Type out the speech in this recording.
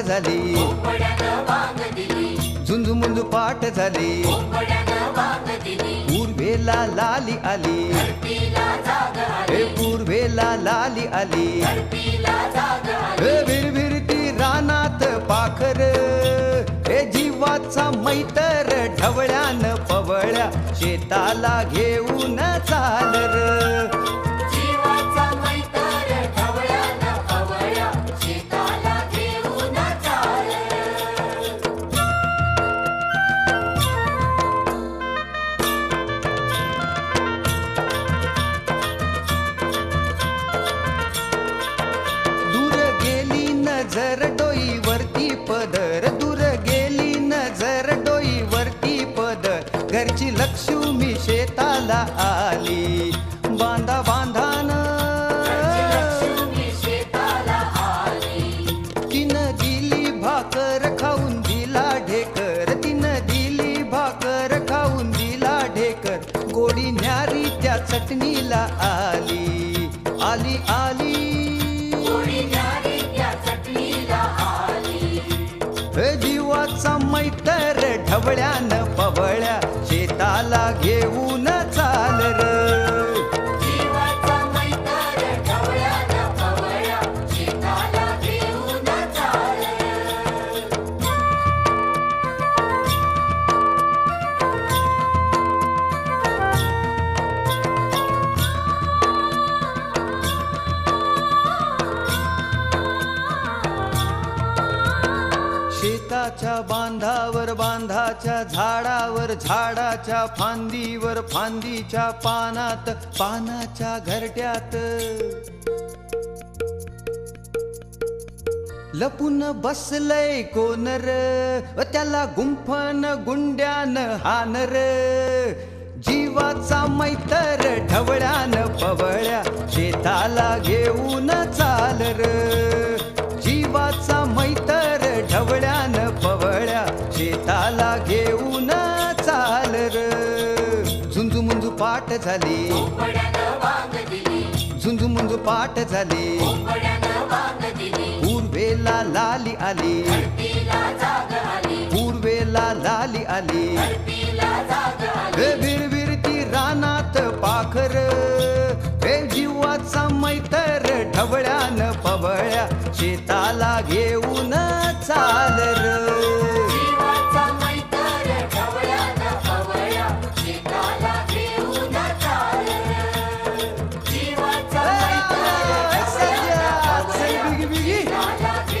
झाली. झुंजू मुंजू पाठ झाली. पूर्वेला लाली आली. हे पूर्वेला लाली आली. हे विरविरती रानात पाखर. हे जीवाचा मैतर ढवळ्यान पवळ्या. शेताला घेऊन चालर. लक्ष्मी शेताला आली. बांधा बांधान. तिनं दिली भाकर खाऊन दिला ढेकर. तिनं दिली भाकर खाऊन दिला ढेकर. गोडी न्यारी त्या चटणीला आली. आली आली. जीवाचा मैतर ढवळ्यानं शेताला घेऊन शेताच्या बांधावर बांधाच्या झाडावर झाडाच्या फांदीवर फांदीच्या पानात पानाच्या घरट्यात. लपून बसलय कोनर त्याला गुंफन गुंड्यान हानर. जीवाचा मैतर ढवळ्यान पवळ्या शेताला घेऊन झाली. झुंजू मुंजू पाठ झाली. पूर्वेला लाली आली. पूर्वेला लाली आली. विरविरती रानात पाखर. हे जीवाचा मैतर ढवळ्यान पवळ्या शेताला घेऊ Radha